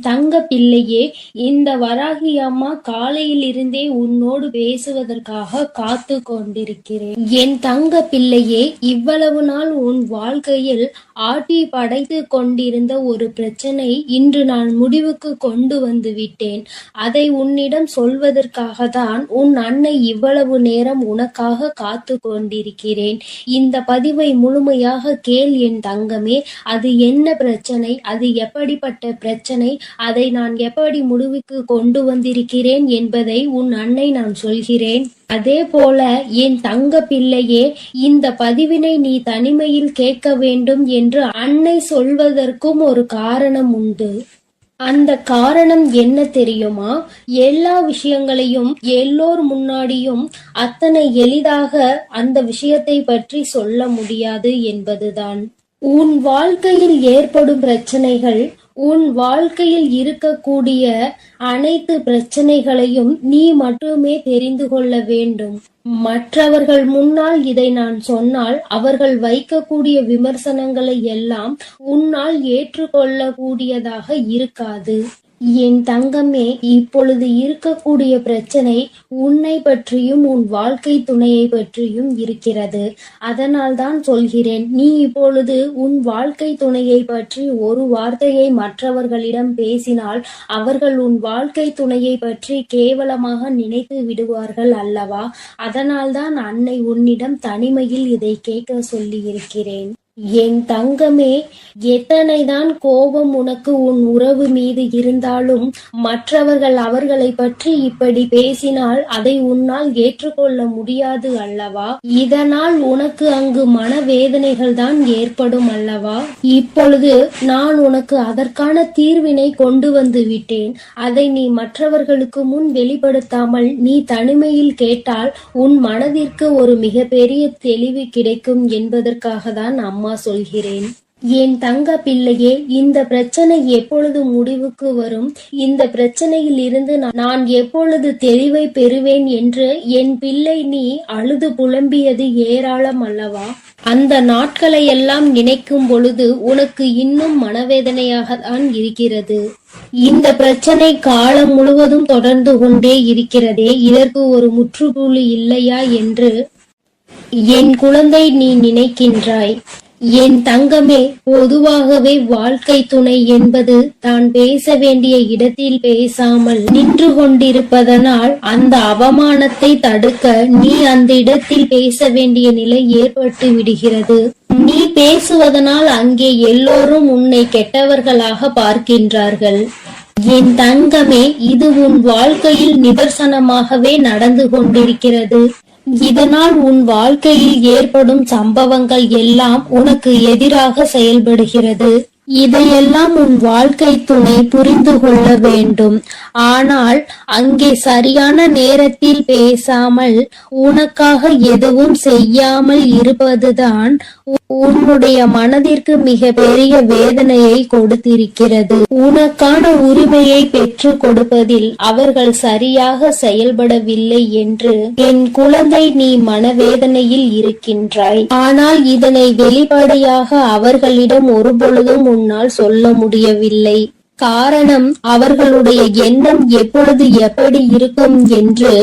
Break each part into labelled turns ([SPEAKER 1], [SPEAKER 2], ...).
[SPEAKER 1] தங்க பிள்ளையே இந்த வராகி அம்மா காலையில் இருந்தே உன்னோடு பேசுவதற்காக காத்து கொண்டிருக்கிறேன் என் தங்க பிள்ளையே இவ்வளவு நாள் உன் வாழ்க்கையில் ஆட்டி படைத்து கொண்டிருந்த ஒரு பிரச்சனை இன்று நான் முடிவுக்கு கொண்டு வந்து விட்டேன். அதை உன்னிடம் சொல்வதற்காக தான் உன் அன்னை இவ்வளவு நேரம் உனக்காக காத்து கொண்டிருக்கிறேன் இந்த பதிவை முழுமையாக கேள் என் தங்கமே. அது என்ன பிரச்சனை? அது எப்படிப்பட்ட பிரச்சனை? அதை நான் எப்படி முடிவுக்கு கொண்டு வந்திருக்கிறேன் என்பதை உன் அன்னை நான் சொல்கிறேன். அதே போல என் தங்க பிள்ளையே இந்த பதிவினை நீ தனிமையில் கேட்க வேண்டும் என்று அன்னை சொல்வதற்கும் ஒரு காரணம் உண்டு. அந்த காரணம் என்ன தெரியுமா? எல்லா விஷயங்களையும் எல்லோர் முன்னாடியும் அத்தனை எளிதாக அந்த விஷயத்தை பற்றி சொல்ல முடியாது என்பதுதான். உன் வாழ்க்கையில் ஏற்படும் பிரச்சனைகள் உன் வாழ்க்கையில் இருக்கக்கூடிய அனைத்து பிரச்சனைகளையும் நீ மட்டுமே தெரிந்து கொள்ள வேண்டும். மற்றவர்கள் முன்னால் இதை நான் சொன்னால் அவர்கள் வைக்கக்கூடிய விமர்சனங்களை எல்லாம் உன்னால் ஏற்றுக்கொள்ளக்கூடியதாக இருக்காது. என் தங்கமே இப்பொழுது இருக்கக்கூடிய பிரச்சனை உன்னை பற்றியும் உன் வாழ்க்கை துணையை பற்றியும் இருக்கிறது. அதனால் தான் சொல்கிறேன் நீ இப்பொழுது உன் வாழ்க்கை துணையை பற்றி ஒரு வார்த்தையை மற்றவர்களிடம் பேசினால் அவர்கள் உன் வாழ்க்கை துணையை பற்றி கேவலமாக நினைத்து விடுவார்கள் அல்லவா? அதனால்தான் அன்னை உன்னிடம் தனிமையில் இதை கேட்க சொல்லி இருக்கிறேன் என் தங்கமே எத்தனைதான் கோபம் உனக்கு உன் உறவு மீது இருந்தாலும் மற்றவர்கள் அவர்களை பற்றி இப்படி பேசினால் அதை உன்னால் ஏற்றுக்கொள்ள முடியாது அல்லவா? இதனால் உனக்கு அங்கு மனவேதனைகள் தான் ஏற்படும் அல்லவா? இப்பொழுது நான் உனக்கு அதற்கான தீர்வினை கொண்டு வந்து விட்டேன். அதை நீ மற்றவர்களுக்கு முன் வெளிப்படுத்தாமல் நீ தனிமையில் கேட்டால் உன் மனதிற்கு ஒரு மிகப்பெரிய தெளிவு கிடைக்கும் என்பதற்காக தான் அம்மா அம்மா சொல்கிறேன்? என் தங்க பிள்ளையே இந்த பிரச்சனை எப்பொழுது முடிவுக்கு வரும்? இந்த பிரச்சனையில் இருந்து நான் நான் எப்பொழுது தெளிவை பெறுவேன் என்று என் பிள்ளை நீ அழுது புலம்பியது ஏராளம் அல்லவா? அந்த நாட்களை எல்லாம் நினைக்கும் பொழுது உனக்கு இன்னும் மனவேதனையாக தான் இருக்கிறது. இந்த பிரச்சனை காலம் முழுவதும் தொடர்ந்து கொண்டே இருக்கிறதே இதற்கு ஒரு முற்றுப்புள்ளி இல்லையா என்று என் குழந்தை நீ நினைக்கின்றாய். என் தங்கமே பொதுவாகவே வாழ்க்கை துணை என்பது தான் பேச வேண்டிய இடத்தில் பேசாமல் நின்று கொண்டிருப்பதனால் அந்த அவமானத்தை தடுக்க நீ அந்த இடத்தில் பேச வேண்டிய நிலை ஏற்பட்டு விடுகிறது. நீ பேசுவதனால் அங்கே எல்லோரும் உன்னை கெட்டவர்களாக பார்க்கின்றார்கள். என் தங்கமே இது உன் வாழ்க்கையில் நிதர்சனமாகவே நடந்து கொண்டிருக்கிறது. இதனால் உன் வாழ்க்கையில் ஏற்படும் சம்பவங்கள் எல்லாம் உனக்கு எதிராக செயல்படுகிறது. இதையெல்லாம் உன் வாழ்க்கை துணை புரிந்து கொள்ள வேண்டும். ஆனால் அங்கே சரியான நேரத்தில் பேசாமல் உனக்காக எதுவும் செய்யாமல் இருப்பதுதான் உன்னுடைய மனதிற்கு மிக பெரிய வேதனையை கொடுத்திருக்கிறது. உனக்கான உரிமையை பெற்று கொடுப்பதில் அவர்கள் சரியாக செயல்படவில்லை என்று என் குழந்தை நீ மனவேதனையில் இருக்கின்றாய். ஆனால் இதனை வெளிப்படையாக அவர்களிடம் ஒருபொழுதும் உன்னால் சொல்ல முடியவில்லை. காரணம் அவர்களுடைய எண்ணம் எப்பொழுது எப்படி இருக்கும் என்று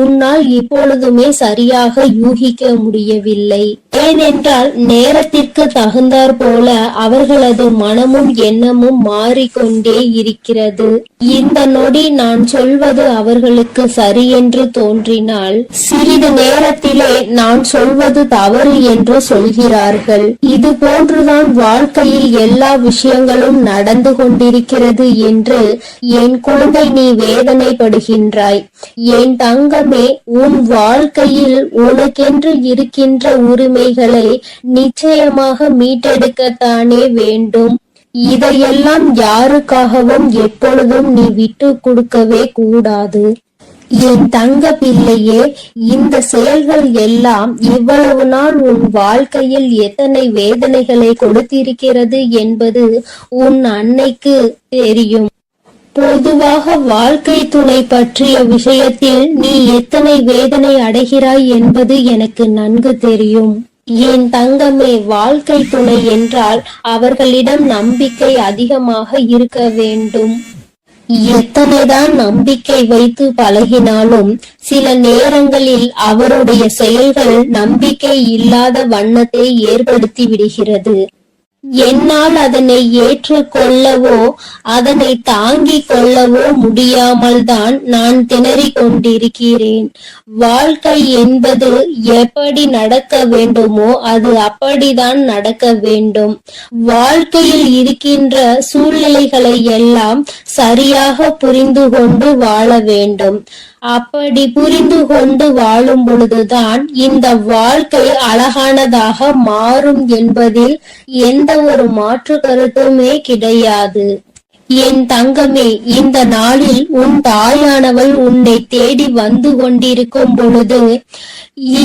[SPEAKER 1] உன்னால் இப்பொழுதுமே சரியாக யூகிக்க முடியவில்லை. ஏனென்றால் நேரத்திற்கு தகுந்தாற் போல அவர்களது மனமும் எண்ணமும் மாறிக்கொண்டே இருக்கிறது. இந்த நொடி நான் சொல்வது அவர்களுக்கு சரி என்று தோன்றினால் சிறிது நேரத்திலே நான் சொல்வது தவறு என்று சொல்கிறார்கள். இது போன்றுதான் வாழ்க்கையில் எல்லா விஷயங்களும் நடந்து கொண்டிருக்கிறது. என்று என் குழந்தை நீ வேதனைப்படுகின்றாய். என் தங்கமே உன் வாழ்க்கையில் உனக்கென்று இருக்கின்ற உரிமைகளை நிச்சயமாக மீட்டெடுக்கத்தானே வேண்டும். இதையெல்லாம் யாருக்காகவும் எப்பொழுதும் நீ விட்டு கொடுக்கவே கூடாது. என் தங்க பிள்ளையே இந்த செயல்கள் எல்லாம் இவ்வளவு நாள் உன் வாழ்க்கையில் எத்தனை வேதனைகளை கொடுத்திருக்கிறது என்பது உன் அன்னைக்கு தெரியும். பொதுவாக வாழ்க்கை துணை பற்றிய விஷயத்தில் நீ எத்தனை வேதனை அடைகிறாய் என்பது எனக்கு நன்கு தெரியும். என் தங்கமே வாழ்க்கை துணை என்றால் அவர்களிடம் நம்பிக்கை அதிகமாக இருக்க வேண்டும். எத்தனைதான் நம்பிக்கை வைத்து பழகினாலும் சில நேரங்களில் அவருடைய செயல்கள் நம்பிக்கை இல்லாத வண்ணத்தை ஏற்படுத்தி விடுகிறது. என்னால் அதனை ஏற்றுக்கொள்ளவோ அதனை தாங்கிக் கொள்ளவோ முடியாமல் தான் நான் திணறிக் கொண்டிருக்கிறேன். வாழ்க்கை என்பது எப்படி நடக்க வேண்டுமோ அது அப்படிதான் நடக்க வேண்டும். வாழ்க்கையில் இருக்கின்ற சூழ்நிலைகளை எல்லாம் சரியாக புரிந்து கொண்டு வாழ வேண்டும். அப்படி புரிந்து கொண்டு வாழும் பொழுதுதான் இந்த வாழ்க்கை அழகானதாக மாறும் என்பதில் எந்த ஒரு மாற்று கருத்துமே கிடையாது. என் தங்கமே இந்த நாளில் உன் தாயானவள் உன்னை தேடி வந்து கொண்டிருக்கும் பொழுது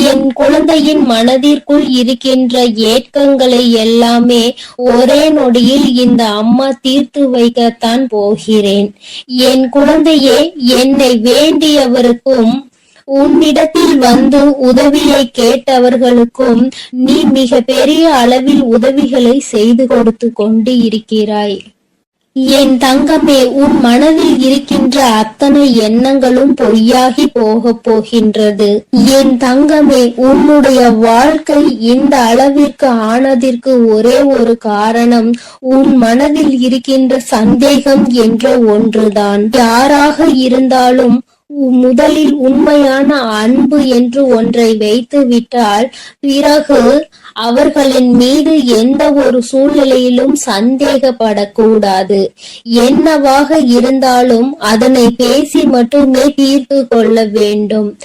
[SPEAKER 1] என் குழந்தையின் மனதிற்குள் இருக்கின்ற ஏக்கங்களை எல்லாமே ஒரே நொடியில் இந்த அம்மா தீர்த்து வைக்கத்தான் போகிறேன். என் குழந்தையே என்னை வேண்டியவருக்கும் உன்னிடத்தில் வந்து உதவியை கேட்டவர்களுக்கும் நீ மிக பெரிய அளவில் உதவிகளை செய்து கொடுத்து கொண்டு இருக்கிறாய் என் தங்கமே உன் மனதில் இருக்கின்ற அத்தனை எண்ணங்களும் பொய்யாகி போக போகின்றது. என் தங்கமே உன்னுடைய வாழ்க்கை இந்த அளவிற்கு ஆனதற்கு ஒரே ஒரு காரணம் உன் மனதில் இருக்கின்ற சந்தேகம் என்ற ஒன்றுதான். யாராக இருந்தாலும் முதலில் உண்மையான அன்பு என்று ஒன்றை வைத்து விட்டால் பிறகு அவர்களின் மீது எந்த ஒரு சூழ்நிலையிலும் சந்தேகப்படக்கூடாது. என்னவாக இருந்தாலும் அதனை பேசி மட்டுமே தீர்த்து கொள்ள வேண்டும்.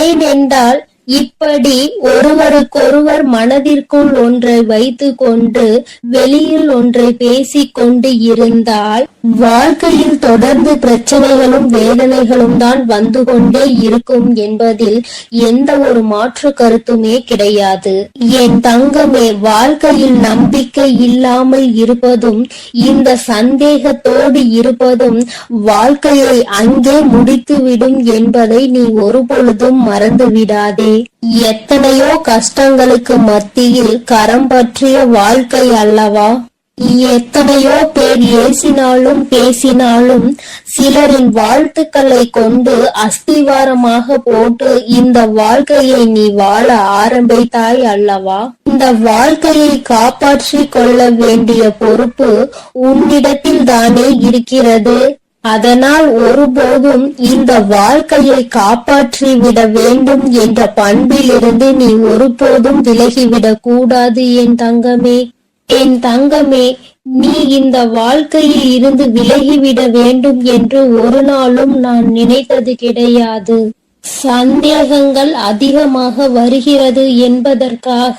[SPEAKER 1] ஏனென்றால் இப்படி ஒருவருக்கொருவர் மனதிற்குள் ஒன்றை வைத்து கொண்டு வெளியில் ஒன்றை பேசிக்கொண்டு இருந்தால் வாழ்க்கையில் தொடர்ந்து பிரச்சனைகளும் வேதனைகளும் தான் வந்து கொண்டே இருக்கும் என்பதில் எந்த ஒரு மாற்று கருத்துமே கிடையாது. என் தங்கமே வாழ்க்கையில் நம்பிக்கை இல்லாமல் இருப்பதும் இந்த சந்தேகத்தோடு இருப்பதும் வாழ்க்கையை அங்கே முடித்துவிடும் என்பதை நீ ஒருபொழுதும் மறந்து விடாதே. எத்தனையோ கஷ்டங்களுக்கு மத்தியில் கரம் பற்றிய வாழ்க்கை அல்லவா? எத்தனையோ பேர் ஏசினாலும் பேசினாலும் சிலரின் வாழ்த்துக்களை கொண்டு அஸ்திவாரமாக போட்டு இந்த வாழ்க்கையை நீ வாழ ஆரம்பித்தாய் அல்லவா? இந்த வாழ்க்கையை காப்பாற்றி கொள்ள வேண்டிய பொறுப்பு உன்னிடத்தில் தானே இருக்கிறது. அதனால் ஒருபோதும் இந்த வாழ்க்கையை காப்பாற்றி விட வேண்டும் என்ற பண்பிலிருந்து நீ ஒருபோதும் விலகிவிடக் கூடாது என் தங்கமே. என் தங்கமே நீ இந்த வாழ்க்கையில் இருந்து விலகிவிட வேண்டும் என்று ஒரு நாளும் நான் நினைத்தது கிடையாது. சந்தேகங்கள் அதிகமாக வருகிறது என்பதற்காக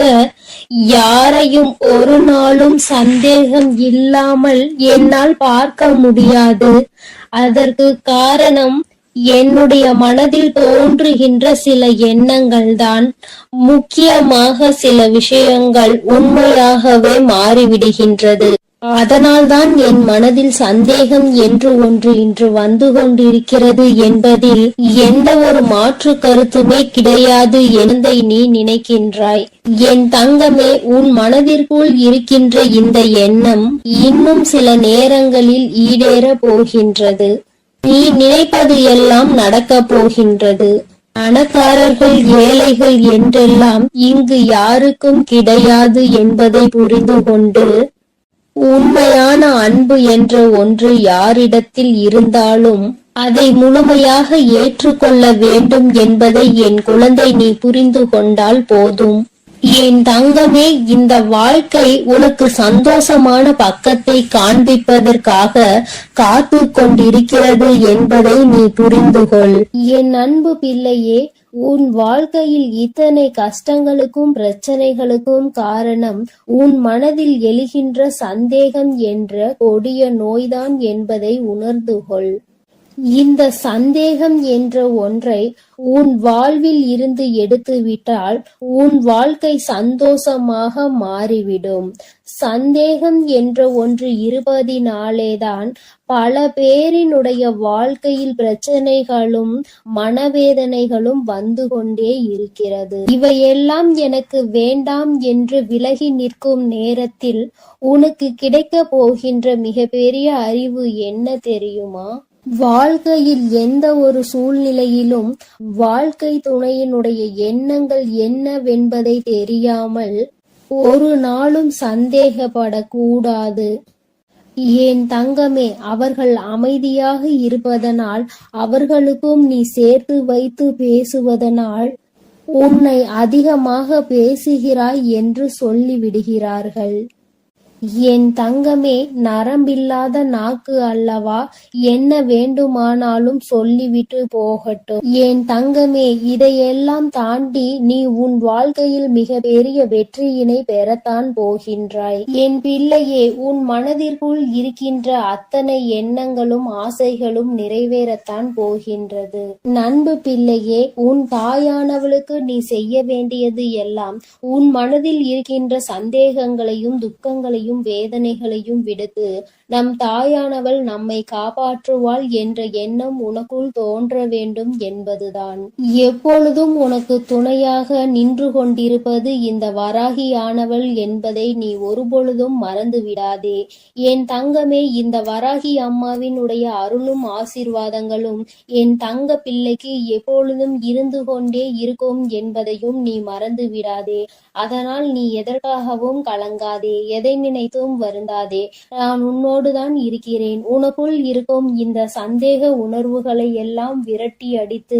[SPEAKER 1] யாரையும் ஒரு நாளும் சந்தேகம் இல்லாமல் என்னால் பார்க்க முடியாது. அதற்கு காரணம் என்னுடைய மனதில் தோன்றுகின்ற சில எண்ணங்கள் தான் முக்கியமாக சில விஷயங்கள் உண்மையாகவே மாறிவிடுகின்றது. அதனால்தான் என் மனதில் சந்தேகம் என்று ஒன்று இன்று வந்து கொண்டிருக்கிறது என்பதில் எந்த ஒரு மாற்று கருத்துமே கிடையாது என்பதை நீ நினைக்கின்றாய். என் தங்கமே உன் மனதிற்குள் இருக்கின்ற இந்த எண்ணம் இன்னும் சில நேரங்களில் ஈடேற போகின்றது. நீ நினைப்பது எல்லாம் நடக்கப் போகின்றது. பணக்காரர்கள் ஏழைகள் என்றெல்லாம் இங்கு யாருக்கும் கிடையாது என்பதை புரிந்து கொண்டு உண்மையான அன்பு என்ற ஒன்று யாரிடத்தில் இருந்தாலும் அதை முழுமையாக ஏற்றுக்கொள்ள வேண்டும் என்பதை என் குழந்தை நீ புரிந்து கொண்டால் போதும். என் தங்கமே இந்த வாழ்க்கை உனக்கு சந்தோஷமான பக்கத்தை காண்பிப்பதற்காக காத்து கொண்டிருக்கிறது என்பதை நீ புரிந்து கொள் என் அன்பு பிள்ளையே உன் வாழ்க்கையில் இத்தனை கஷ்டங்களுக்கும் பிரச்சனைகளுக்கும் காரணம் உன் மனதில் எழுகின்ற சந்தேகம் என்ற கொடிய நோய்தான் என்பதை உணர்ந்து கொள் இந்த சந்தேகம் என்ற ஒன்றை உன் வாழ்வில் இருந்து எடுத்துவிட்டால் உன் வாழ்க்கை சந்தோஷமாக மாறிவிடும். சந்தேகம் என்ற ஒன்று இருப்பதினாலேதான் பல பேரினுடைய வாழ்க்கையில் பிரச்சனைகளும் மனவேதனைகளும் வந்து கொண்டே இருக்கிறது. இவையெல்லாம் எனக்கு வேண்டாம் என்று விலகி நிற்கும் நேரத்தில் உனக்கு கிடைக்க போகின்ற மிகப்பெரிய அறிவு என்ன தெரியுமா? வாழ்க்கையில் எந்த ஒரு சூழ்நிலையிலும் வாழ்க்கை துணையினுடைய எண்ணங்கள் என்னவென்பதை தெரியாமல் ஒரு நாளும் சந்தேகப்படக்கூடாது. ஏன் தங்கமே அவர்கள் அமைதியாக இருப்பதனால் அவர்களுக்கும் நீ சேர்த்து வைத்து பேசுவதனால் உன்னை அதிகமாக பேசுகிறாய் என்று சொல்லிவிடுகிறார்கள். என் தங்கமே நரம்பில்லாத நாக்கு அல்லவா? என்ன வேண்டுமானாலும் சொல்லிவிட்டு போகட்டும். என் தங்கமே இதையெல்லாம் தாண்டி நீ உன் வாழ்க்கையில் மிக பெரிய வெற்றியினை பெறத்தான் போகின்றாய். என் பிள்ளையே உன் மனதிற்குள் இருக்கின்ற அத்தனை எண்ணங்களும் ஆசைகளும் நிறைவேறத்தான் போகின்றது. நண்பு பிள்ளையே உன் தாயானவளுக்கு நீ செய்ய வேண்டியது எல்லாம் உன் மனதில் இருக்கின்ற சந்தேகங்களையும் துக்கங்களையும் துன்பங்களையும் வேதனைகளையும் விடுத்து நம் தாயானவள் நம்மை காப்பாற்றுவாள் என்ற எண்ணம் உனக்குள் தோன்ற வேண்டும் என்பதுதான். எப்பொழுதும் உனக்கு துணையாக நின்று கொண்டிருப்பது இந்த வராகியானவள் என்பதை நீ ஒருபொழுதும் மறந்து விடாதே என் தங்கமே இந்த வராகி அம்மாவினுடைய அருளும் ஆசிர்வாதங்களும் என் தங்க பிள்ளைக்கு எப்பொழுதும் இருந்து கொண்டே இருக்கும் என்பதையும் நீ மறந்து விடாதே அதனால் நீ எதற்காகவும் கலங்காதே. எதை நினை நினைத்தும் வருந்தாதே. நான் உன்னோடுதான் இருக்கிறேன். உனக்குள் இருக்கும் இந்த சந்தேக உணர்வுகளை எல்லாம் விரட்டி அடித்து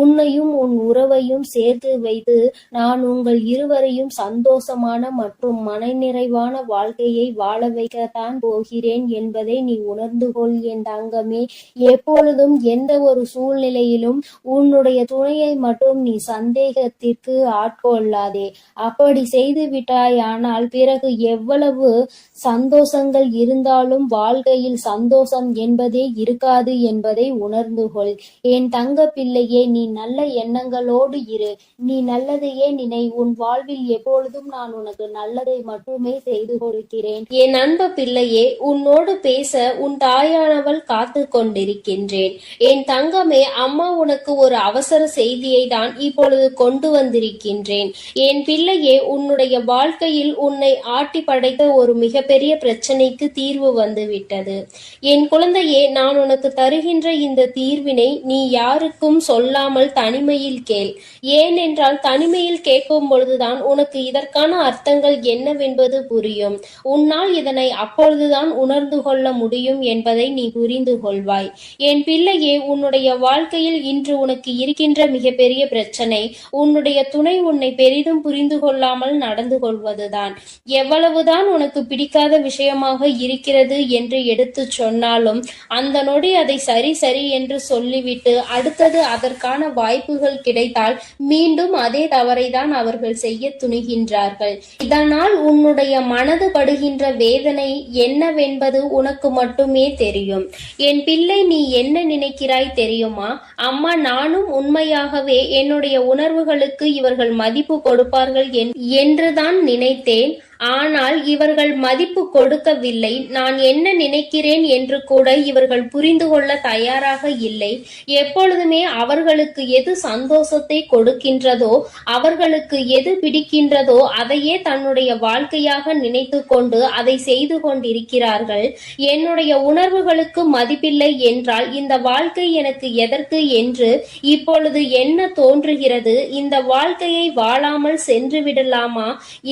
[SPEAKER 1] உன்னையும் உன் உறவையும் சேர்த்து வைத்து நான் உங்கள் இருவரையும் சந்தோஷமான மற்றும் மனநிறைவான வாழ்க்கையை வாழ வைக்கத்தான் போகிறேன் என்பதை நீ உணர்ந்து கொள் என் தங்கமே. எப்பொழுதும் எந்த ஒரு சூழ்நிலையிலும் உன்னுடைய துணையை மட்டும் நீ சந்தேகத்திற்கு ஆட்கொள்ளாதே. அப்படி செய்து விட்டாயானால் பிறகு எவ்வளவு சந்தோஷங்கள் இருந்தாலும் வாழ்க்கையில் சந்தோஷம் என்பதே இருக்காது என்பதை உணர்ந்து கொள் என் தங்க பிள்ளையே நீ நல்ல எண்ணங்களோடு இரு. நீ நல்லதையே நினை. உன் வாழ்வில் எப்பொழுதும் நான் உனக்கு நல்லதை மட்டுமே செய்து கொடுக்கிறேன்.
[SPEAKER 2] என் அன்பு பிள்ளையே உன்னோடு பேச உன் தாயானவள் காத்து கொண்டிருக்கின்றேன். என் தங்கமே அம்மா உனக்கு ஒரு அவசர செய்தியை தான் இப்பொழுது கொண்டு வந்திருக்கின்றேன். என் பிள்ளையே உன்னுடைய வாழ்க்கையில் உன்னை ஆட்டி படைத்த ஒரு மிகப்பெரிய பிரச்சனைக்கு தீர்வு வந்துவிட்டது. என் குழந்தையே நான் உனக்கு தருகின்ற இந்த தீர்வினை நீ யாருக்கும் சொல்லாமல் தனிமையில் கேள். ஏனென்றால் தனிமையில் கேட்கும் பொழுதுதான் உனக்கு இதற்கான அர்த்தங்கள் என்னவென்பது புரியும். உன்னால் இதனை அப்பொழுதுதான் உணர்ந்து கொள்ள முடியும் என்பதை நீ புரிந்து கொள்வாய். என் பிள்ளையே உன்னுடைய வாழ்க்கையில் இன்று உனக்கு இருக்கின்ற மிகப்பெரிய பிரச்சனை உன்னுடைய துணை உன்னை பெரிதும் புரிந்து கொள்ளாமல் நடந்து கொள்வதுதான். எவ்வளவுதான் உனக்கு பிடிக்காத விஷயமாக இருக்கிறது என்று எடுத்து சொன்னாலும் அந்த நொடி அதை சரி சரி என்று சொல்லிவிட்டு அடுத்தது அதற்கான வாய்ப்புகள் கிடைத்தால் மீண்டும் அதே தவறை தான் அவர்கள் செய்ய துணிகின்றார்கள். இதனால் உன்னுடைய மனது படுகின்ற வேதனை என்னவென்பது உனக்கு மட்டுமே தெரியும். என் பிள்ளை நீ என்ன நினைக்கிறாய் தெரியுமா? அம்மா நானும் உண்மையாகவே என்னுடைய உணர்வுகளுக்கு இவர்கள் மதிப்பு கொடுப்பார்கள் என்- என்றுதான் நினைத்தேன். ஆனால் இவர்கள் மதிப்பு கொடுக்கவில்லை. நான் என்ன நினைக்கிறேன் என்று கூட இவர்கள் புரிந்து கொள்ள தயாராக இல்லை. எப்பொழுதுமே அவர்களுக்கு எது சந்தோஷத்தை கொடுக்கின்றதோ அவர்களுக்கு எது பிடிக்கின்றதோ அதையே தன்னுடைய வாழ்க்கையாக நினைத்து கொண்டு அதை செய்து கொண்டிருக்கிறார்கள். என்னுடைய உணர்வுகளுக்கு மதிப்பில்லை என்றால் இந்த வாழ்க்கை எனக்கு எதற்கு என்று இப்பொழுது என்ன தோன்றுகிறது? இந்த வாழ்க்கையை வாழாமல் சென்று விடலாமா?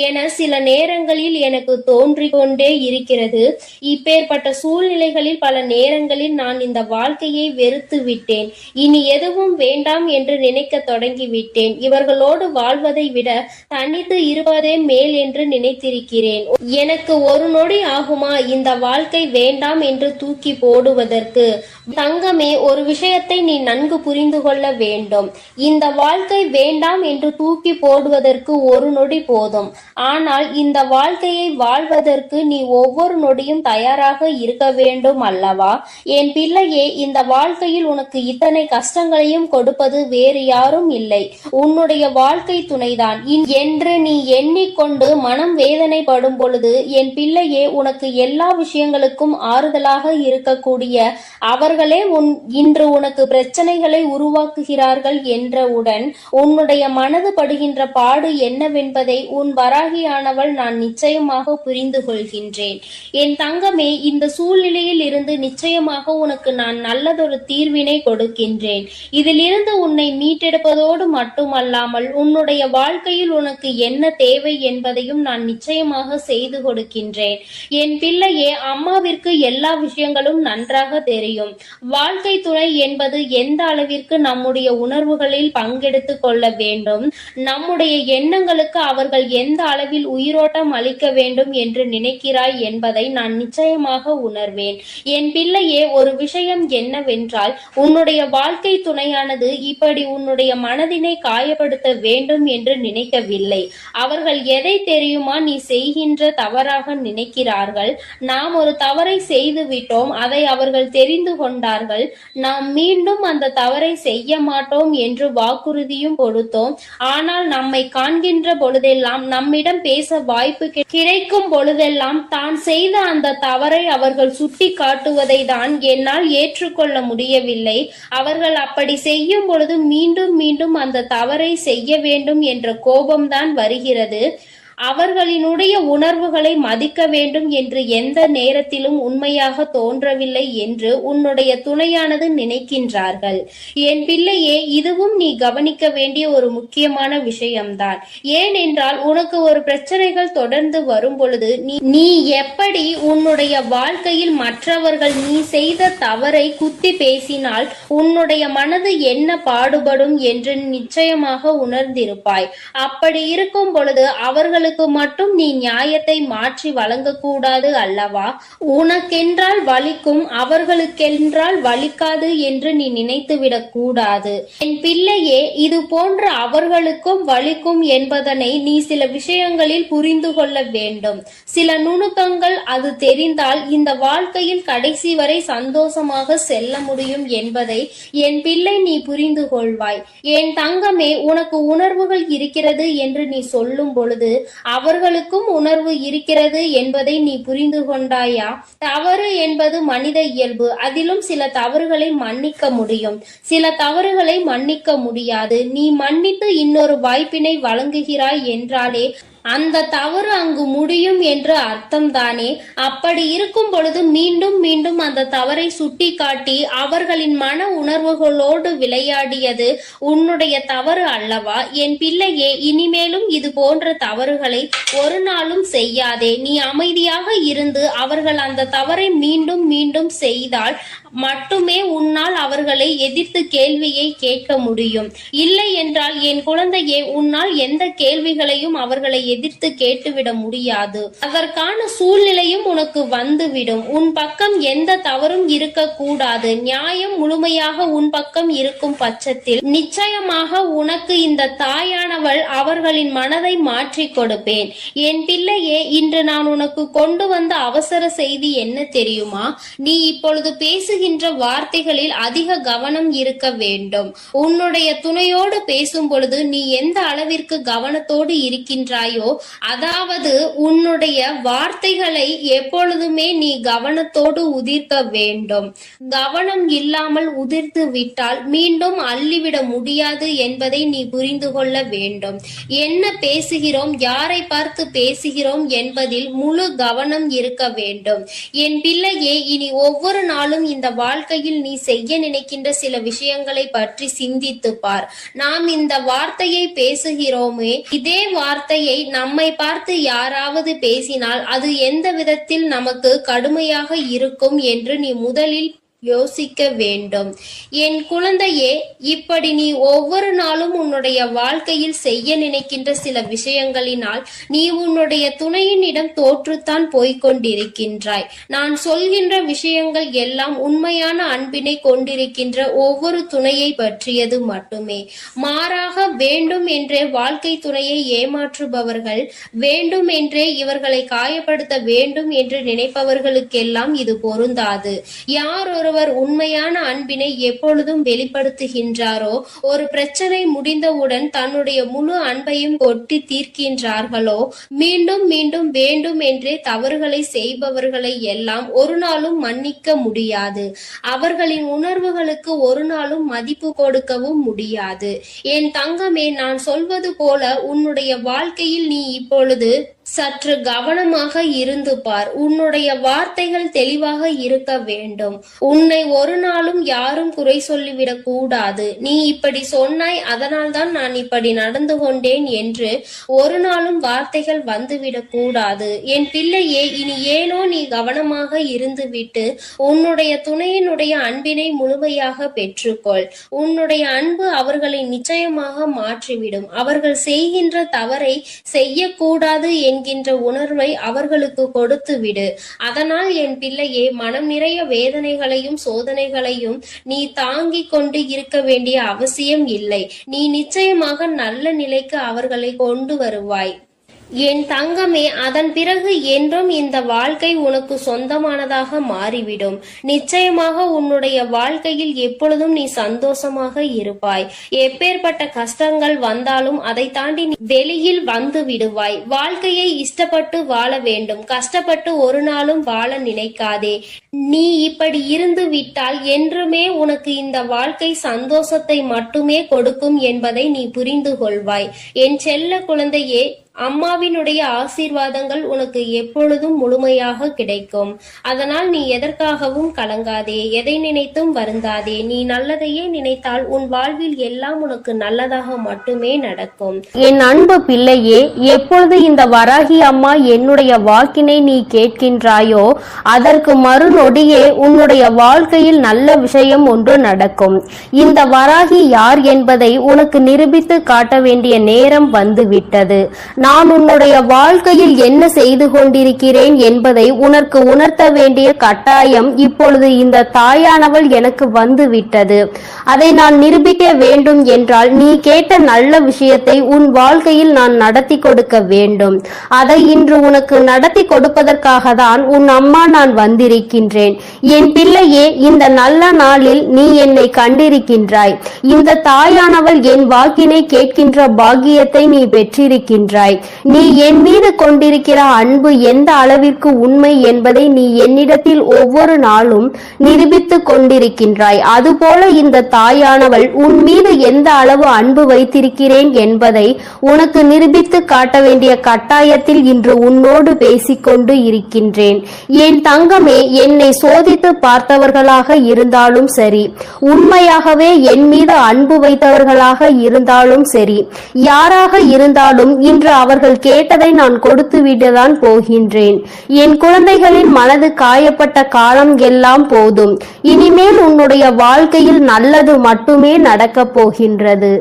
[SPEAKER 2] என சில நேரங்களில் எனக்கு தோன்றிக் கொண்டே இருக்கிறது. இப்பேற்பட்ட சூழ்நிலைகளில் பல நேரங்களில் நான் இந்த வாழ்க்கையை வெறுத்து விட்டேன். இனி எதுவும் வேண்டாம் என்று நினைக்க தொடங்கிவிட்டேன். இவர்களோடு வாழ்வதை விட தனித்து இருப்பதே மேல் என்று நினைத்திருக்கிறேன். எனக்கு ஒரு நொடி ஆகுமா இந்த வாழ்க்கை வேண்டாம் என்று தூக்கி போடுவதற்கு?
[SPEAKER 1] தங்கமே ஒரு விஷயத்தை நீ நன்கு புரிந்து கொள்ள வேண்டும். இந்த வாழ்க்கை வேண்டாம் என்று தூக்கி போடுவதற்கு ஒரு நொடி போதும். ஆனால் இந்த வாழ்க்கையை வாழ்வதற்கு நீ ஒவ்வொரு நொடியும் தயாராக இருக்க வேண்டும் அல்லவா? என் பிள்ளையே இந்த வாழ்க்கையில் உனக்கு இத்தனை கஷ்டங்களையும் கொடுப்பது வேறு யாரும் இல்லை. உன்னுடைய வாழ்க்கை துணைதான். என்று நீ எண்ணிக்கொண்டு மனம் வேதனைப்படும் பொழுது என் பிள்ளையே உனக்கு எல்லா விஷயங்களுக்கும் ஆறுதலாக இருக்கக்கூடிய அவர் அவர்களே உன் இன்று உனக்கு பிரச்சனைகளை உருவாக்குகிறார்கள் என்றவுடன் உன்னுடைய மனது படுகின்ற பாடு என்னவென்பதை உன் வராகியானவள் நான் நிச்சயமாக புரிந்து கொள்கின்றேன். என் தங்கமே இந்த சூழ்நிலையில் இருந்து நிச்சயமாக உனக்கு நான் நல்லதொரு தீர்வினை கொடுக்கின்றேன். இதிலிருந்து உன்னை மீட்டெடுப்பதோடு மட்டுமல்லாமல் உன்னுடைய வாழ்க்கையில் உனக்கு என்ன தேவை என்பதையும் நான் நிச்சயமாக செய்து கொடுக்கின்றேன். என் பிள்ளையே அம்மாவிற்கு எல்லா விஷயங்களும் நன்றாக தெரியும். வாழ்க்கை துணை என்பது எந்த அளவிற்கு நம்முடைய உணர்வுகளில் பங்கெடுத்துக் கொள்ள வேண்டும் நம்முடைய எண்ணங்களுக்கு அவர்கள் எந்த அளவில் உயிரோட்டம் அளிக்க வேண்டும் என்று நினைக்கிறாய் என்பதை நான் நிச்சயமாக உணர்வேன். என் பிள்ளையே ஒரு விஷயம் என்னவென்றால் உன்னுடைய வாழ்க்கை துணையானது இப்படி உன்னுடைய மனதினை காயப்படுத்த வேண்டும் என்று நினைக்கவில்லை. அவர்கள் எதை தெரியுமா நீ செய்கின்ற தவறாக நினைக்கிறார்கள்? நாம் ஒரு தவறை செய்து விட்டோம் அதை அவர்கள் தெரிந்து கொண்டார்கள். நாம் மீண்டும் அந்த தவறை செய்ய மாட்டோம் என்று வாக்குறுதியும் கொடுத்தோம். ஆனால் நம்மை காண்கின்ற பொழுதெல்லாம் நம்மிடம் பேச வாய்ப்பு கிடைக்கும் பொழுதெல்லாம் தான் செய்த அந்த தவறை அவர்கள் சுட்டி காட்டுவதை தான் என்னால் ஏற்றுக்கொள்ள முடியவில்லை. அவர்கள் அப்படி செய்யும் பொழுது மீண்டும் மீண்டும் அந்த தவறை செய்ய வேண்டும் என்ற கோபம்தான் வருகிறது. அவர்களினுடைய உணர்வுகளை மதிக்க வேண்டும் என்று எந்த நேரத்திலும் உண்மையாக தோன்றவில்லை என்று உன்னுடைய துணையானது நினைக்கின்றார்கள். என் பிள்ளையே இதுவும் நீ கவனிக்க வேண்டிய ஒரு முக்கியமான விஷயம்தான். ஏனென்றால் உனக்கு ஒரு பிரச்சனைகள் தொடர்ந்து வரும் பொழுது நீ எப்படி உன்னுடைய வாழ்க்கையில் மற்றவர்கள் நீ செய்த தவறை குத்தி பேசினால் உன்னுடைய மனது என்ன பாடுபடும் என்று நிச்சயமாக உணர்ந்திருப்பாய். அப்படி இருக்கும் பொழுது அவர்கள் அவர்களுக்கு மட்டும் நீ நியாயத்தை மாற்றி வழங்கக்கூடாது அல்லவா? உனக்கென்றால் வலிக்கும் அவர்களுக்கென்றால் வலிக்காது என்று நீ நினைத்துவிடக் கூடாது. என் பிள்ளையே இது போன்ற அவர்களுக்கும் வலிக்கும் என்பதனை நீ சில விஷயங்களில் புரிந்து கொள்ள வேண்டும். சில நுணுக்கங்கள் அது தெரிந்தால் இந்த வாழ்க்கையில் கடைசி வரை சந்தோஷமாக செல்ல முடியும் என்பதை என் பிள்ளை நீ புரிந்து கொள்வாய். என் தங்கமே உனக்கு உணர்வுகள் இருக்கிறது என்று நீ சொல்லும் பொழுது அவர்களுக்கும் உணர்வு இருக்கிறது என்பதை நீ புரிந்து கொண்டாயா? தவறு என்பது மனித இயல்பு. அதிலும் சில தவறுகளை மன்னிக்க முடியும். சில தவறுகளை மன்னிக்க முடியாது. நீ மன்னித்து இன்னொரு வாய்ப்பினை வழங்குகிறாய் என்றாலே அந்த தவறு அங்கு முடியும் என்று அர்த்தம்தானே? அப்படி இருக்கும் பொழுது மீண்டும் மீண்டும் அந்த தவறை சுட்டிக்காட்டி அவர்களின் மன உணர்வுகளோடு விளையாடியது உன்னுடைய தவறு அல்லவா? என் பிள்ளையே இனிமேலும் இது போன்ற தவறுகளை ஒரு நாளும் செய்யாதே. நீ அமைதியாக இருந்து அவர்கள் அந்த தவறை மீண்டும் மீண்டும் செய்தால் மட்டுமே உன்னால் அவர்களை எதிர்த்து கேள்வியை கேட்க முடியும். இல்லை என்றால் என் குழந்தையே உன்னால் எந்த கேள்விகளையும் அவர்களை எதிர்த்து கேட்டுவிட முடியாது. அதற்கான சூழ்நிலையும் உனக்கு வந்துவிடும். உன் பக்கம் எந்த தவறும் இருக்கக்கூடாது. நியாயம் முழுமையாக உன் பக்கம் இருக்கும் பட்சத்தில் நிச்சயமாக உனக்கு இந்த தாயானவள் அவர்களின் மனதை மாற்றி கொடுப்பேன். என் பிள்ளையே இன்று நான் உனக்கு கொண்டு வந்த அவசர செய்தி என்ன தெரியுமா? நீ இப்பொழுது பேசுகிற பேசுகின்ற வார்த்தைகளில் அதிக கவனம் இருக்க வேண்டும். உன்னுடைய துணையோடு பேசும் பொழுது நீ எந்த அளவிற்கு கவனத்தோடு இருக்கின்றாயோ அதாவது உன்னுடைய வார்த்தைகளை எப்பொழுதுமே நீ கவனத்தோடு உதிர்க்க வேண்டும். கவனம் இல்லாமல் உதிர்த்து விட்டால் மீண்டும் அள்ளிவிட முடியாது என்பதை நீ புரிந்து கொள்ள வேண்டும். என்ன பேசுகிறோம் யாரை பார்த்து பேசுகிறோம் என்பதில் முழு கவனம் இருக்க வேண்டும். என் பிள்ளையே இனி ஒவ்வொரு நாளும் இந்த வாழ்க்கையில் நீ செய்ய நினைக்கின்ற சில விஷயங்களை பற்றி சிந்தித்து பார். நாம் இந்த வார்த்தையை பேசுகிறோமே இதே வார்த்தையை நம்மை பார்த்து யாராவது பேசினால் அது எந்த விதத்தில் நமக்கு கடுமையாக இருக்கும் என்று நீ முதலில் யோசிக்க வேண்டும். என் குழந்தையே இப்படி நீ ஒவ்வொரு நாளும் உன்னுடைய வாழ்க்கையில் செய்ய நினைக்கின்ற சில விஷயங்களினால் நீ உன்னுடைய துணையினிடம் தோற்றுத்தான் போய்க் கொண்டிருக்கின்றாய் நான் சொல்கின்ற விஷயங்கள் எல்லாம் உண்மையான அன்பினை கொண்டிருக்கின்ற ஒவ்வொரு துணையை பற்றியது மட்டுமே. மாறாக வேண்டும் என்றே வாழ்க்கை துணையை ஏமாற்றுபவர்கள் வேண்டும் என்றே இவர்களை காயப்படுத்த வேண்டும் என்று நினைப்பவர்களுக்கெல்லாம் இது பொருந்தாது. யார் ஒருவர் உண்மையான அன்பினை எப்பொழுதும் வெளிப்படுத்துகின்றாரோ ஒரு பிரச்சனை முடிந்தவுடன் தன்னுடைய முழு அன்பையும் கொட்டி தீர்க்கின்றார்களோ மீண்டும் மீண்டும் வேண்டும் என்றே தவறுகளை செய்பவர்களை எல்லாம் ஒரு நாளும் மன்னிக்க முடியாது. அவர்களின் உணர்வுகளுக்கு ஒரு நாளும் மதிப்பு கொடுக்கவும் முடியாது. என் தங்கமே நான் சொல்வது போல உன்னுடைய வாழ்க்கையில் நீ இப்பொழுது சற்று கவனமாக இருந்து பார். உன்னுடைய வார்த்தைகள் தெளிவாக இருக்க வேண்டும். உன்னை ஒரு நாளும் யாரும் குறை சொல்லிவிடக் கூடாது. நீ இப்படி சொன்னாய் அதனால்தான் நான் இப்படி நடந்து கொண்டேன் என்று ஒரு நாளும் வார்த்தைகள் வந்துவிடக் கூடாது. என் பிள்ளையே இனி ஏனோ நீ கவனமாக இருந்துவிட்டு உன்னுடைய துணையினுடைய அன்பினை முழுமையாக பெற்றுக்கொள். உன்னுடைய அன்பு அவர்களை நிச்சயமாக மாற்றிவிடும். அவர்கள் செய்கின்ற தவறை செய்யக்கூடாது என்கின்ற உணர்வை அவர்களுக்கு கொடுத்து விடு. அதனால் என் பிள்ளையே மனம் நிறைய வேதனைகளையும் சோதனைகளையும் நீ தாங்கிக் கொண்டு இருக்க வேண்டிய அவசியம் இல்லை. நீ நிச்சயமாக நல்ல நிலைக்கு அவர்களை கொண்டு வருவாய். என் தங்கமே அதன் பிறகு என்றும் இந்த வாழ்க்கை உனக்கு சொந்தமானதாக மாறிவிடும். நிச்சயமாக உன்னுடைய வாழ்க்கையில் எப்பொழுதும் நீ சந்தோஷமாக இருப்பாய். எப்பேற்பட்ட கஷ்டங்கள் வந்தாலும் அதை தாண்டி நீ வெளியில் வந்து விடுவாய். வாழ்க்கையை இஷ்டப்பட்டு வாழ வேண்டும். கஷ்டப்பட்டு ஒரு நாளும் வாழ நினைக்காதே. நீ இப்படி இருந்து விட்டால் என்றுமே உனக்கு இந்த வாழ்க்கை சந்தோஷத்தை மட்டுமே கொடுக்கும் என்பதை நீ புரிந்து கொள்வாய். என் செல்ல குழந்தையே அம்மாவினுடைய ஆசீர்வாதங்கள் உனக்கு எப்பொழுதும் முழுமையாக கிடைக்கும். அதனால் நீ எதற்காகவும் கலங்காதே எதை நினைத்தும் வருந்தாதே. நீ நல்லதையே நினைத்தால் உன் வாழ்வில் எல்லாம் உனக்கு நல்லதாக மட்டுமே நடக்கும்.
[SPEAKER 2] என் அன்பு பிள்ளையே எப்பொழுது இந்த வராகி அம்மா என்னுடைய வாக்கினை நீ கேட்கின்றாயோ அதற்கு மறுநொடியே உன்னுடைய வாழ்க்கையில் நல்ல விஷயம் ஒன்று நடக்கும். இந்த வராகி யார் என்பதை உனக்கு நிரூபித்து காட்ட வேண்டிய நேரம் வந்துவிட்டது. நான் உன்னுடைய வாழ்க்கையில் என்ன செய்து கொண்டிருக்கிறேன் என்பதை உனக்கு உணர்த்த வேண்டிய கட்டாயம் இப்பொழுது இந்த தாயானவள் எனக்கு வந்து விட்டது அதை நான் நிரூபிக்க வேண்டும் என்றால் நீ கேட்ட நல்ல விஷயத்தை உன் வாழ்க்கையில் நான் நடத்தி கொடுக்க வேண்டும். அதை இன்று உனக்கு நடத்தி கொடுப்பதற்காக தான் உன் அம்மா நான் வந்திருக்கின்றேன். என் பிள்ளையே இந்த நல்ல நாளில் நீ என்னை கண்டிருக்கின்றாய். இந்த தாயானவள் என் வாக்கினை கேட்கின்ற பாக்கியத்தை நீ பெற்றிருக்கின்றாய். நீ என் மீது கொண்டிருக்கிற அன்பு எந்த அளவிற்கு உண்மை என்பதை நீ என்னிடத்தில் ஒவ்வொரு நாளும் நிரூபித்துக் கொண்டிருக்கின்றாய். அதுபோல இந்த தாயானவள் உன் மீது எந்த அளவு அன்பு வைத்திருக்கிறேன் என்பதை உனக்கு நிரூபித்து காட்ட வேண்டிய கட்டாயத்தில் இன்று உன்னோடு பேசிக்கொண்டு இருக்கின்றேன். என் தங்கமே என்னை சோதித்து பார்த்தவர்களாக இருந்தாலும் சரி உண்மையாகவே என் மீது அன்பு வைத்தவர்களாக இருந்தாலும் சரி யாராக இருந்தாலும் இன்று அவர்கள் கேட்டதை நான் கொடுத்து விடதான் போகின்றேன். என் குழந்தைகளின் மனது காயப்பட்ட காலம் எல்லாம் போதும். இனிமேல் உன்னுடைய வாழ்க்கையில் நல்லது மட்டுமே நடக்கப் போகின்றது.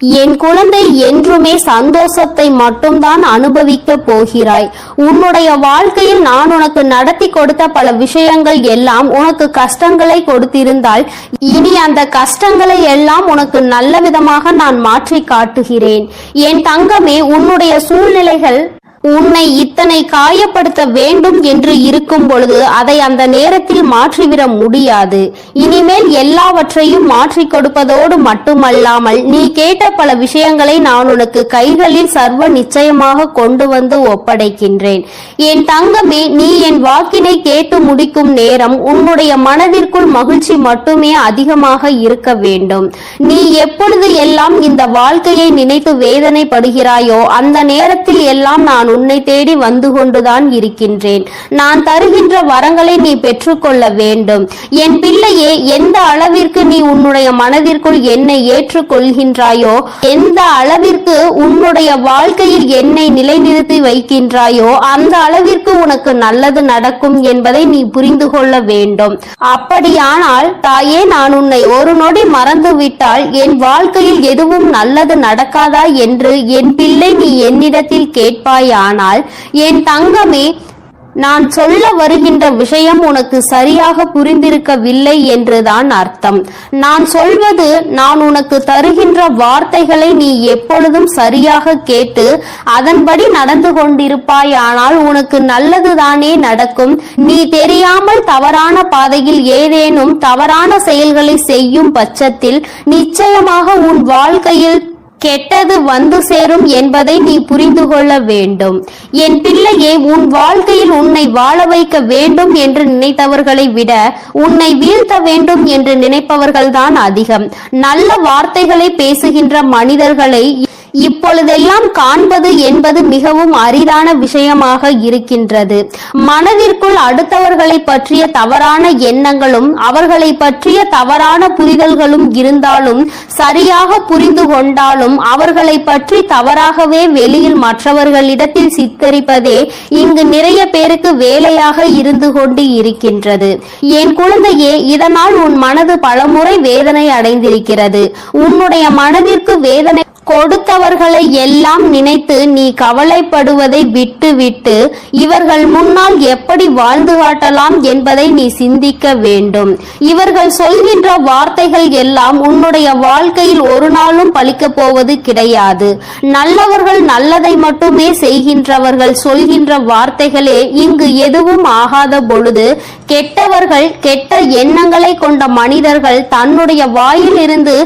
[SPEAKER 2] என் குழந்தை என்றுமே சந்தோஷத்தை மட்டும்தான் அனுபவிக்க போகிறாய். உன்னுடைய வாழ்க்கையில் நான் உனக்கு நடத்தி கொடுத்த பல விஷயங்கள் எல்லாம் உனக்கு கஷ்டங்களை கொடுத்திருந்தால் இனி அந்த கஷ்டங்களை எல்லாம் உனக்கு நல்ல விதமாக நான் மாற்றி காட்டுகிறேன். என் தங்கமே உன்னுடைய சூழ்நிலைகள் உன்னை இத்தனை காயப்படுத்த வேண்டும் என்று இருக்கும் பொழுது அதை அந்த நேரத்தில் மாற்றிவிட முடியாது. இனிமேல் எல்லாவற்றையும் மாற்றிக் கொடுப்பதோடு மட்டுமல்லாமல் நீ கேட்ட பல விஷயங்களை நான் உனக்கு கைகளில் சர்வ நிச்சயமாக கொண்டு வந்து ஒப்படைக்கின்றேன். என் தங்கமே நீ என் வாக்கினை கேட்டு முடிக்கும் நேரம் உன்னுடைய மனதிற்குள் மகிழ்ச்சி மட்டுமே அதிகமாக இருக்க வேண்டும். நீ எப்பொழுது எல்லாம் இந்த வாழ்க்கையை நினைத்து வேதனைப்படுகிறாயோ அந்த நேரத்தில் எல்லாம் நான் உன்னை தேடி வந்து கொண்டுதான் இருக்கின்றேன். நான் தருகின்ற வரங்களை நீ பெற்றுக்கொள்ள வேண்டும். என் பிள்ளையே எந்த அளவிற்கு நீ உன்னுடைய மனதிற்குள் என்னை ஏற்றுக்கொள்கின்றாயோ எந்த அளவிற்கு உன்னுடைய வாழ்க்கையில் என்னை நிலைநிறுத்தி வைக்கின்றாயோ அந்த அளவிற்கு உனக்கு நல்லது நடக்கும் என்பதை நீ புரிந்து கொள்ள வேண்டும். அப்படியானால் தாயே நான் உன்னை ஒரு நொடி மறந்துவிட்டால் என் வாழ்க்கையில் எதுவும் நல்லது நடக்காதா என்று என் பிள்ளை நீ என்னிடத்தில் கேட்பாயா? ஆனால் என் தங்கமே நான் சொல்ல வருகின்ற விஷயம் உனக்கு சரியாக புரிந்திருக்கவில்லை என்றுதான் அர்த்தம். நான் சொல்வது நான் உனக்கு தருகின்ற வார்த்தைகளை நீ எப்பொழுதும் சரியாக கேட்டு அதன்படி நடந்து கொண்டிருப்பாயானால் உனக்கு நல்லதுதானே நடக்கும். நீ தெரியாமல் தவறான பாதையில் ஏதேனும் தவறான செயல்களை செய்யும் பட்சத்தில் நிச்சயமாக உன் வாழ்க்கையில் கெட்டது வந்து சேரும் என்பதை நீ புரிந்து கொள்ள வேண்டும். என் பிள்ளையே உன் வாழ்க்கையில் உன்னை வாழ வைக்க வேண்டும் என்று நினைத்தவர்களை விட உன்னை வீழ்த்த வேண்டும் என்று நினைப்பவர்கள்தான் அதிகம். நல்ல வார்த்தைகளை பேசுகின்ற மனிதர்களை இப்பொழுதெல்லாம் காண்பது என்பது மிகவும் அரிதான விஷயமாக இருக்கின்றது. மனதிற்குள் அடுத்தவர்களை பற்றிய தவறான எண்ணங்களும் அவர்களை பற்றிய தவறான புரிதல்களும் இருந்தாலும் சரியாக புரிந்து கொண்டாலும் அவர்களை பற்றி தவறாகவே வெளியில் மற்றவர்களிடத்தில் சித்தரிப்பதே இங்கு நிறைய பேருக்கு வேலையாக இருந்து கொண்டு இருக்கின்றது. என் குழந்தையே இதனால் உன் மனது பலமுறை வேதனை அடைந்திருக்கிறது. உன்னுடைய மனதிற்கு வேதனை கொடுத்தவர்களை எல்லாம் நினைத்து நீ கவலைப்படுவதை விட்டுவிட்டு இவர்கள் முன்னால் எப்படி வாழ்ந்து காட்டலாம் என்பதை நீ சிந்திக்க வேண்டும். இவர்கள் சொல்கின்ற வார்த்தைகள் எல்லாம் உன்னுடைய வாழ்க்கையில் ஒரு நாளும் பழிக்க போவது கிடையாது. நல்லவர்கள் நல்லதை மட்டுமே செய்கின்றவர்கள் சொல்கின்ற வார்த்தைகளே இங்கு எதுவும் ஆகாத பொழுது கெட்டவர்கள் கெட்ட எண்ணங்களை கொண்ட மனிதர்கள் தன்னுடைய வாயிலிருந்து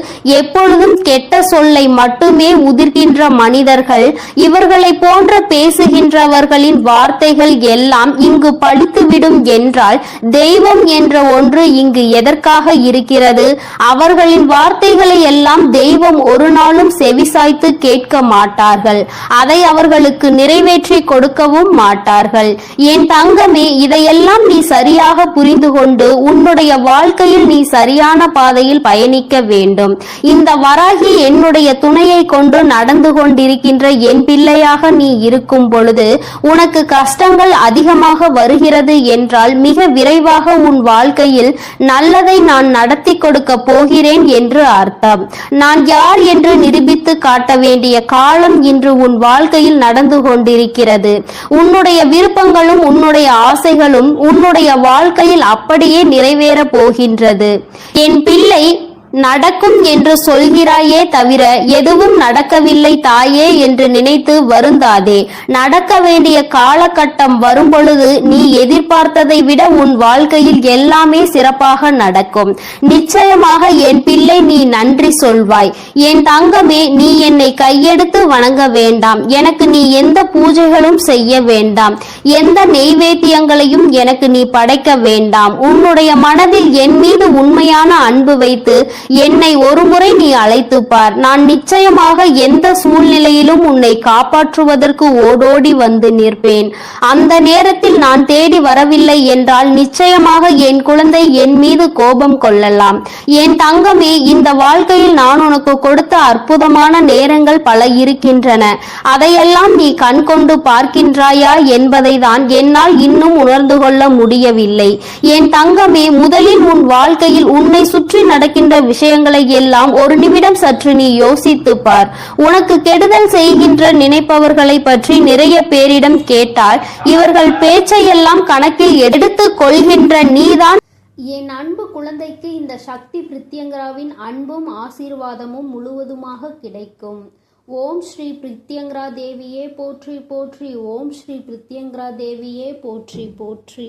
[SPEAKER 2] எப்பொழுதும் கெட்ட சொல்லை மட்டும் உதிர்கின்ற மனிதர்கள் இவர்களை போன்ற பேசுகின்றவர்களின் வார்த்தைகள் எல்லாம் இங்கு படித்துவிடும் என்றால் தெய்வம் என்ற ஒன்று இங்கு எதற்காக இருக்கிறது? அவர்களின் வார்த்தைகளை எல்லாம் தெய்வம் ஒரு நாளும் செவிசாய்த்து கேட்க மாட்டார்கள். அதை அவர்களுக்கு நிறைவேற்றி கொடுக்கவும் மாட்டார்கள். என் தங்கமே இதையெல்லாம் நீ சரியாக புரிந்து கொண்டு உன்னுடைய வாழ்க்கையில் நீ சரியான பாதையில் பயணிக்க வேண்டும். இந்த வராகி என்னுடைய துணையை கொண்டு நடந்து கொண்டிருக்கின்ற என் பிள்ளையாக நீ இருக்கும் பொழுது உனக்கு கஷ்டங்கள் அதிகமாக வருகிறது என்றால் மிக விரைவாக உன் வாழ்க்கையில் நல்லதை நான் நடத்தி கொடுக்க போகிறேன் என்று அர்த்தம். நான் யார் என்று நிரூபித்து காட்ட வேண்டிய காலம் இன்று உன் வாழ்க்கையில் நடந்து கொண்டிருக்கிறது. உன்னுடைய விருப்பங்களும் உன்னுடைய ஆசைகளும் உன்னுடைய வாழ்க்கையில் அப்படியே நிறைவேற போகின்றது. என் பிள்ளை நடக்கும் என்று சொல்கிறாயே தவிர எதுவும் நடக்கவில்லை தாயே என்று நினைத்து வருந்தாதே. நடக்க வேண்டிய காலகட்டம் வரும்பொழுது நீ எதிர்பார்த்ததை விட உன் வாழ்க்கையில் எல்லாமே சிறப்பாக நடக்கும். நிச்சயமாக என் பிள்ளை நீ நன்றி சொல்வாய். என் தங்கமே நீ என்னை கையெடுத்து வணங்க வேண்டாம். எனக்கு நீ எந்த பூஜைகளும் செய்ய வேண்டாம். எந்த நெய்வேத்தியங்களையும் எனக்கு நீ படைக்க வேண்டாம். உன்னுடைய மனதில் என் மீது உண்மையான அன்பு வைத்து என்னை ஒருமுறை நீ அழைத்து பார். நான் நிச்சயமாக எந்த சூழ்நிலையிலும் உன்னை காப்பாற்றுவதற்கு ஓடோடி வந்து நிற்பேன். அந்த நேரத்தில் நான் தேடி வரவில்லை என்றால் நிச்சயமாக என் குழந்தை என் மீது கோபம் கொள்ளலாம். என் தங்கமே இந்த வாழ்க்கையில் நான் உனக்கு கொடுத்த அற்புதமான நேரங்கள் பல இருக்கின்றன. அதையெல்லாம் நீ கண் கொண்டு பார்க்கின்றாயா என்பதை தான் என்னால் இன்னும் உணர்ந்து கொள்ள முடியவில்லை. என் தங்கமே முதலில் உன் வாழ்க்கையில் உன்னை சுற்றி நடக்கின்ற விஷயங்களை எல்லாம் ஒரு நிமிடம் சற்று நீ யோசித்து பார் உனக்கு கெடுதல் செய்கின்ற நினைப்பவர்களை பற்றி நிறைய பேரிடம் கேட்டால் இவர்கள் பேச்சையெல்லாம் கணக்கில் எடுத்துக் கொள்கின்ற நீதான்.
[SPEAKER 3] என் அன்பு குழந்தைக்கு இந்த சக்தி பிரித்யங்கராவின் அன்பும் ஆசீர்வாதமும் முழுவதுமாக கிடைக்கும். ஓம் ஸ்ரீ பிரித்யங்கரா தேவியே போற்றி போற்றி. ஓம் ஸ்ரீ பிரித்யங்கரா தேவியே போற்றி போற்றி.